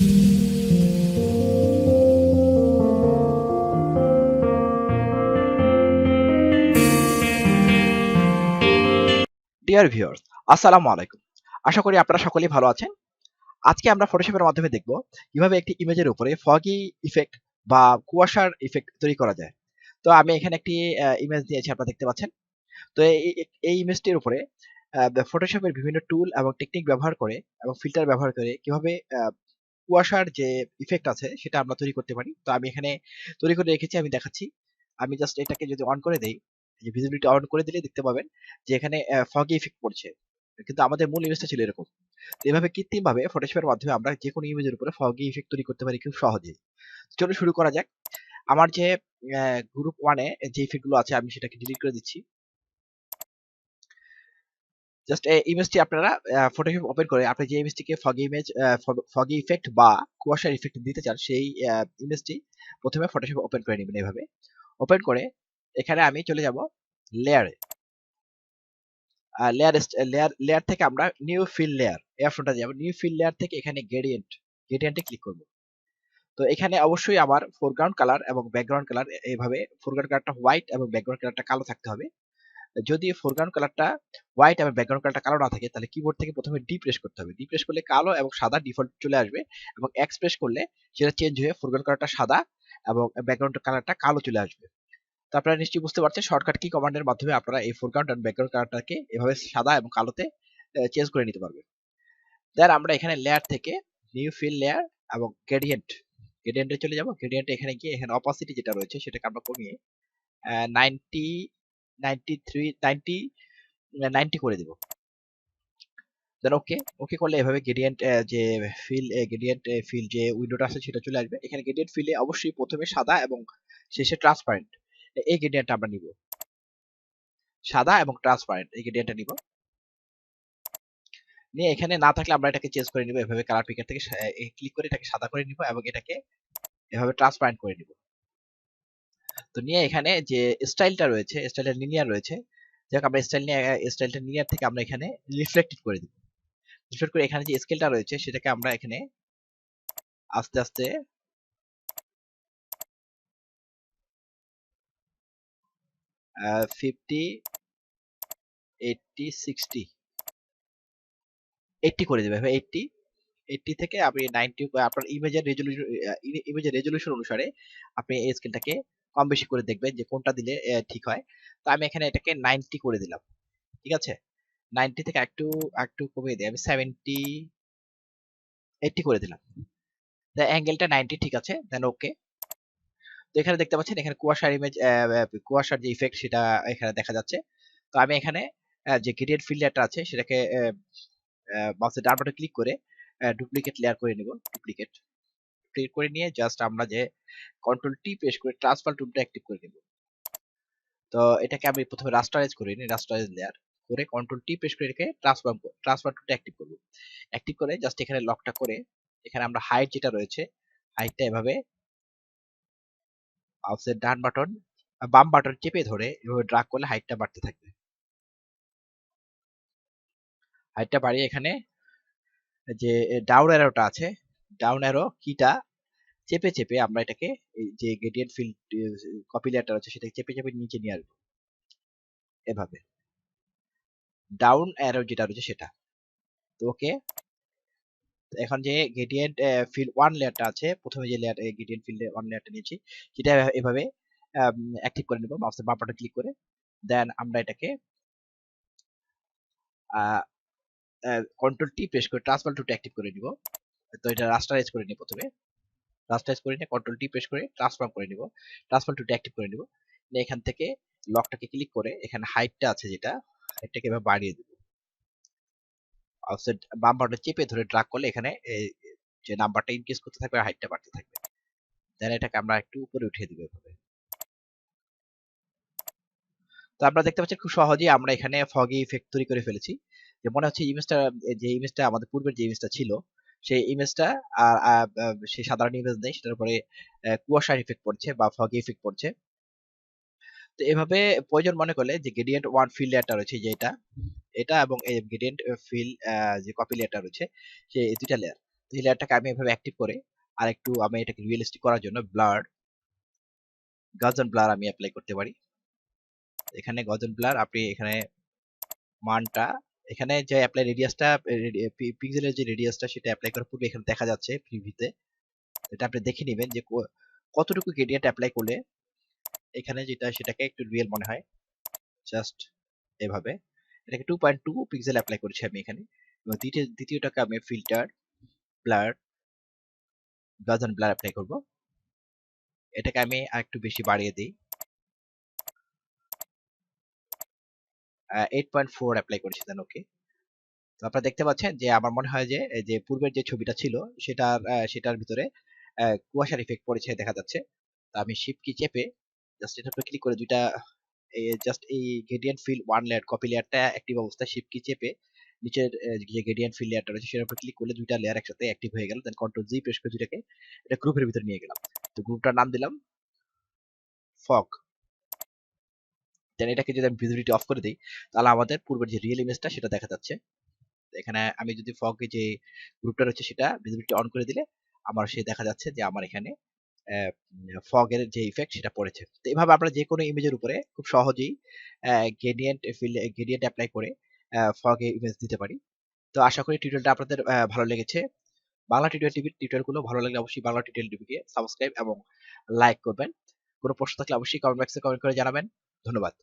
Dear viewers আসসালামু আলাইকুম। আশা করি আপনারা সকলেই ভালো আছেন। আজকে আমরা ফটোশপের মাধ্যমে দেখব কীভাবে একটি ইমেজের উপরে ফগি ইফেক্ট বা কুয়াশার ইফেক্ট তৈরি করা যায়। তো আমি এখানে একটি ইমেজ দিয়েছি, আপনারা দেখতে পাচ্ছেন। তো এই ইমেজটির উপরে ফটোশপের বিভিন্ন টুল এবং টেকনিক ব্যবহার করে এবং ফিল্টার ব্যবহার করে কীভাবে কুয়াশার যে ইফেক্ট আছে সেটা আমরা তৈরি করতে পারি। তো আমি এখানে তৈরি করে রেখেছি, আমি দেখাচ্ছি। আমি জাস্ট এটাকে যদি অন করে দেই যে ভিজিবিলিটি অন করে দিলে দেখতে পাবেন যে এখানে ফগি ইফেক্ট পড়ছে। কিন্তু আমাদের মূল ইমেজটা ছিল এরকম। তো এভাবে কৃত্রিম ভাবে ফটোশপের মাধ্যমে আমরা যে কোনো ইমেজের উপরে ফগি ইফেক্ট তৈরি করতে পারি খুব সহজেই। চলো শুরু করা যাক। আমার যে গ্রুপ ওয়ানে যে ইফেক্টগুলো আছে আমি সেটাকে ডিলিট করে দিচ্ছি। জাস্ট এই ইমেজটি আপনারা ফটোশপ ওপেন করে আপনি যে ইমেজটিকে ফগি ইমেজ ফগি ইফেক্ট বা কুয়াশার ইফেক্ট দিতে চান, সেই ইমেজটি প্রথমে ফটোশপ ওপেন করে নেবেন এইভাবে ওপেন করে এখানে আমি চলে যাব লেয়ারে লেয়ার লেয়ার লেয়ার থেকে আমরা নিউ ফিল লেয়ার এই অপশনটা যাব। নিউ ফিল লেয়ার থেকে এখানে গ্রেডিয়েন্ট গ্রেডিয়েন্টে ক্লিক করব। তো এখানে অবশ্যই আমার ফোরগ্রাউন্ড কালার এবং ব্যাকগ্রাউন্ড কালার এইভাবে ফোরগ্রাউন্ড কালারটা হোয়াইট এবং ব্যাকগ্রাউন্ড কালারটা কালো থাকতে হবে। যদি ফোরগ্রাউন্ড কালারটা হোয়াইট এবং ব্যাকগ্রাউন্ড কালারটা কালো না থাকে, তাহলে কিবোর্ড থেকে প্রথমে ডি প্রেস করতে হবে। ডি প্রেস করলে কালো এবং সাদা ডিফল্ট চলে আসবে এবং এক্স প্রেস করলে সেটা চেঞ্জ হয়ে ফোরগ্রাউন্ড কালারটা সাদা এবং ব্যাকগ্রাউন্ড কালারটা কালো চলে আসবে। তো আপনারা নিশ্চয়ই বুঝতে পারছেন শর্টকাট কি কমান্ডের মাধ্যমে আপনারা এই ফোরগ্রাউন্ড এন্ড ব্যাকগ্রাউন্ড কালারটাকে এভাবে সাদা এবং কালোতে চেঞ্জ করে নিতে পারবেন। দেন আমরা এখানে লেয়ার থেকে নিউ ফিল লেয়ার এবং গ্রেডিয়েন্ট গ্রেডিয়েন্টে চলে যাব। গ্রেডিয়েন্টে এখানে গিয়ে এখানে অপাসিটি যেটা রয়েছে সেটাকে আমরা কমিয়ে ninety ninety three ninety ninety করে দেব। দেন ওকে ওকে করলে এভাবে গ্রেডিয়েন্ট যে ফিল গ্রেডিয়েন্ট ফিল যে উইন্ডোটা আছে সেটা চলে আসবে। এখানে গ্রেডিয়েন্ট ফিলে অবশ্যই প্রথমে সাদা এবং শেষে ট্রান্সপারেন্ট এই গ্রেডিয়েন্টটা আমরা নিব। সাদা এবং ট্রান্সপারেন্ট এই গ্রেডিয়েন্টটা নিব। নিয়ে এখানে না থাকলে আমরা এটাকে চেঞ্জ করে নিব, এভাবে কালার পিকার থেকে ক্লিক করে এটাকে সাদা করে নিব এবং এটাকে এভাবে ট্রান্সপারেন্ট করে নিব। তো নিয়ে এখানে যে স্টাইলটা রয়েছে স্টাইলটা লিনিয়ার রয়েছে, যাক আমরা স্টাইল নিয়ে স্টাইলটা লিনিয়ার থেকে আমরা এখানে রিফ্লেক্টেড করে দিব। রিফ্লেক্ট করে এখানে যে স্কেলটা রয়েছে, সেটাকে আমরা এখানে আস্তে আস্তে ফিফটি এইটটি সিক্সটি এইটটি করে দেবে। এইটটি এইটটি থেকে আপনি নাইনটি আপনার ইমেজের রেজলিউশন ইমেজের রেজলিউশন অনুসারে আপনি এই স্কেলটাকে কম বেশি করে দেখবেন যে কোনটা দিলে ঠিক হয়। তো আমি এখানে এটাকে নাইনটি করে দিলাম, ঠিক আছে? নাইনটি থেকে একটু একটু কমিয়ে দিই। আমি সেভেন্টি এইটটি করে দিলাম। অ্যাঙ্গেলটা নাইনটি ঠিক আছে? দেন ওকে তো এখানে দেখতে পাচ্ছেন, এখানে কুয়াশার ইমেজ কুয়াশার যে ইফেক্ট সেটা এখানে দেখা যাচ্ছে। তো আমি এখানে যে গ্রেডিয়েন্ট ফিল্টারটা আছে সেটাকে মাউসের ডান বাটনে ক্লিক করে ডুপ্লিকেট লেয়ার করে নিব। ডুপ্লিকেট ক্লিক করে নিয়ে জাস্ট আমরা যে কন্ট্রোল টি প্রেস করে ট্রান্সফার টুলটা অ্যাক্টিভ করে নেব। তো এটাকে আমি প্রথমে রাস্টারাইজ করে নিই রাস্টারাইজ লেয়ার করে কন্ট্রোল টি প্রেস করে এটাকে ট্রান্সফার ট্রান্সফার টুলটা অ্যাক্টিভ করব। অ্যাক্টিভ করে জাস্ট এখানে লকটা করে এখানে আমরা হাইট যেটা রয়েছে হাইটটা এভাবে মাউসের ডান বাটন বাম বাটন চেপে ধরে এভাবে ড্রাগ করলে হাইটটা বাড়তে থাকবে। হাইটটা বাড়িয়ে এখানে যে ডাউন অ্যারোটা আছে ডাউন অ্যারো কিটা চেপে চেপে আমরা এটাকে যে গ্রেডিয়েন্ট ফিল্ড কপি লেয়ারটা আছে সেটাকে চেপে চেপে নিচে নিয়ে আসব। এভাবে। ডাউন অ্যারো যেটা রয়েছে সেটা। তো ওকে। এখন যে গ্রেডিয়েন্ট ফিল ওয়ান লেয়ারটা আছে, প্রথমে যে লেয়ার গ্রেডিয়েন্ট ফিল্ড ওয়ান লেয়ারটা নিয়েছি, সেটা এভাবে অ্যাক্টিভ করে নেব মাউসের বাম বাটন ক্লিক করে। দেন আমরা এটাকে কন্ট্রোল টি প্রেস করে ট্রান্সফার টুটা অ্যাক্টিভ করে নিব। তো এটা রাস্টারাইজ করে নিই প্রথমে। রাস্টারাইজ করে নিয়ে কন্ট্রোল টি প্রেস করে ট্রান্সফর্ম করে নিব। ট্রান্সফার টুটা অ্যাক্টিভ করে নিব। এখান থেকে লকটাকে ক্লিক করে এখানে হাইটটা আছে যেটা হাইটটাকে এভাবে বাড়িয়ে দেব। বাম বাটন চেপে ধরে ড্রাগ করলে এখানে যে নাম্বারটা ইনক্রিজ করতে থাকবে হাইটটা বাড়তে থাকবে। দেন এটাকে আমরা একটু উপরে উঠিয়ে দিব এভাবে। তো আপনারা দেখতে পাচ্ছেন খুব সহজেই আমরা এখানে ফগি ইফেক্ট তৈরি করে ফেলেছি। যে মনে হচ্ছে ইমেজটা যে ইমেজটা আমাদের পূর্বের যে ইমেজটা ছিল সেই ইমেজটা আর সেই সাধারণ ইমেজ নেই, সেটার উপরে কুয়াশার ইফেক্ট পড়ছে বা ফগি ইফেক্ট পড়ছে। তো এভাবে প্রয়োজন মনে করলে যে গ্রেডিয়েন্ট ওয়ান ফিল লেয়ারটা রয়েছে যেটা এটা এটা এবং এই গ্রেডিয়েন্ট ফিল যে কপি লেয়ারটা রয়েছে, সেই দুইটা লেয়ার এই লেয়ারটাকে আমি এভাবে অ্যাক্টিভ করে আর একটু আমি এটাকে রিয়েলিস্টিক করার জন্য ব্লার গজন ব্লার আমি অ্যাপ্লাই করতে পারি। এখানে গজন ব্লার আপনি এখানে মানটা এখানে যে অ্যাপ্লাই রেডিয়াসটা পিক্সেলের যে রেডিয়াসটা সেটা অ্যাপ্লাই করার পূর্বে এখানে দেখা যাচ্ছে প্রিভিউতে এটা আপনি দেখে নেবেন যে কতটুকু গ্রেডিয়েন্ট অ্যাপ্লাই করলে এখানে যেটা, সেটাকে একটু রিয়েল মনে হয়। জাস্ট এভাবে। এটাকে two point two pixel apply করেছি আমি এখানে। এবং দ্বিতীয়, দ্বিতীয়টাকে আমি filter blur Gaussian blur apply করব। এটাকে আমি আর একটু বেশি বাড়িয়ে দিই। এইট পয়েন্ট ফোর অ্যাপ্লাই করেছি দেন ওকে তো আপনারা দেখতে পাচ্ছেন যে আমার মনে হয় যে যে পূর্বের যে ছবিটা ছিল, সেটার সেটার ভিতরে কুয়াশার ইফেক্ট পড়েছে দেখা যাচ্ছে। তো আমি শিফট কি চেপে জাস্ট এটার উপর ক্লিক করে দুইটা জাস্ট এই gradient fill one layer copy লেয়ারটা অ্যাক্টিভ অবস্থায় শিফট কি চেপে নিচের যে গ্রেডিয়েন্ট ফিল লেয়ারটা রয়েছে সেটার উপর ক্লিক করলে দুইটা লেয়ার একসাথে অ্যাক্টিভ হয়ে গেল। দেন কন্ট্রোল জি প্রেস করে দুইটাকে, এটা গ্রুপের ভিতরে নিয়ে গেলাম। তো গ্রুপটার নাম দিলাম ফগ দেন এটাকে যদি আমি ভিজিবিলিটি অফ করে দিই, তাহলে আমাদের পূর্বের যে রিয়েল ইমেজটা সেটা দেখা যাচ্ছে। এখানে আমি যদি ফগে যে গ্রুপটা রয়েছে সেটা ভিজিবিলিটি অন করে দিলে আমার সে দেখা যাচ্ছে যে আমার এখানে ফগের যে ইফেক্ট সেটা পড়েছে। তো এইভাবে আমরা যে কোনো ইমেজের উপরে খুব সহজেই গ্রেডিয়েন্ট ফিল গ্রেডিয়েন্ট অ্যাপ্লাই করে ফগে ইমেজ দিতে পারি। তো আশা করি টিউটোরিয়ালটা আপনাদের ভালো লেগেছে। বাংলা টিউটোরিয়াল টিভির টিউটোরিয়ালগুলো ভালো লাগলে অবশ্যই বাংলা টিউটোরিয়াল টিভিকে সাবস্ক্রাইব এবং লাইক করবেন। কোনো প্রশ্ন থাকলে অবশ্যই কমেন্ট বক্সে কমেন্ট করে জানাবেন। ধন্যবাদ।